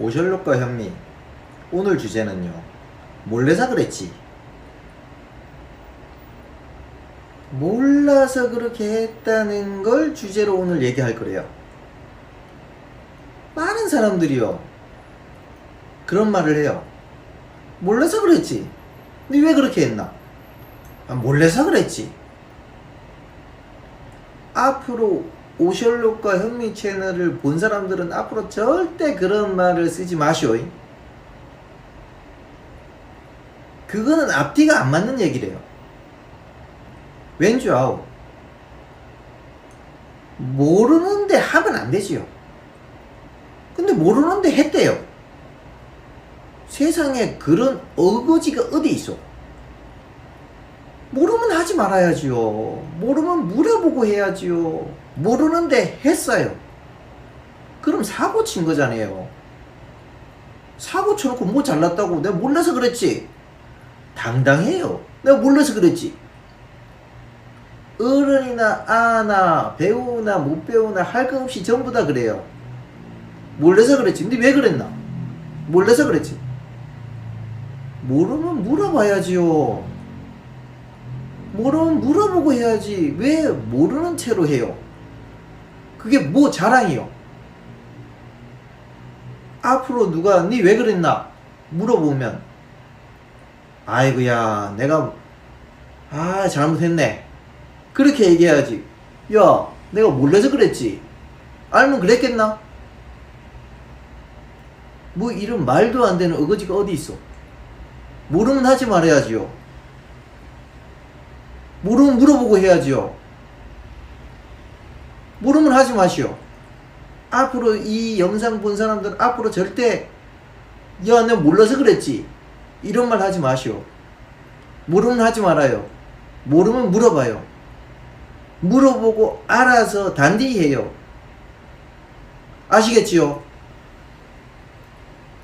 오셜록과 현미 오늘 주제는요 몰래서 그랬지. 몰라서 그렇게 했다는 걸 주제로 오늘 얘기할 거래요. 많은 사람들이요 그런 말을 해요. 몰라서 그랬지. 근데 왜 그렇게 했나? 아, 몰래서 그랬지. 앞으로 오셜록과 현미 채널을 본 사람들은 앞으로 절대 그런 말을 쓰지 마시오. 그거는 앞뒤가 안 맞는 얘기래요. 왠지 아오. 모르는데 하면 안 되지요. 근데 모르는데 했대요. 세상에 그런 어거지가 어디 있어? 하지 말아야지요. 모르면 물어보고 해야지요. 모르는데 했어요. 그럼 사고 친 거잖아요. 사고 쳐놓고 뭐 잘났다고 내가 몰라서 그랬지. 당당해요. 내가 몰라서 그랬지. 어른이나 아나 배우나 못 배우나 할거 없이 전부 다 그래요. 몰라서 그랬지. 근데 왜 그랬나? 몰라서 그랬지. 모르면 물어봐야지요. 모르면 물어보고 해야지. 왜 모르는 채로 해요? 그게 뭐 자랑이요? 앞으로 누가 니 왜 그랬나? 물어보면 아이고야 내가 아 잘못했네 그렇게 얘기해야지 야 내가 몰라서 그랬지 알면 그랬겠나? 뭐 이런 말도 안 되는 어거지가 어디 있어 모르면 하지 말아야지요 모르면 물어보고 해야지요. 모르면 하지 마시오. 앞으로 이 영상 본 사람들은 앞으로 절대 야, 내가 몰라서 그랬지. 이런 말 하지 마시오. 모르면 하지 말아요. 모르면 물어봐요. 물어보고 알아서 단디히 해요. 아시겠지요?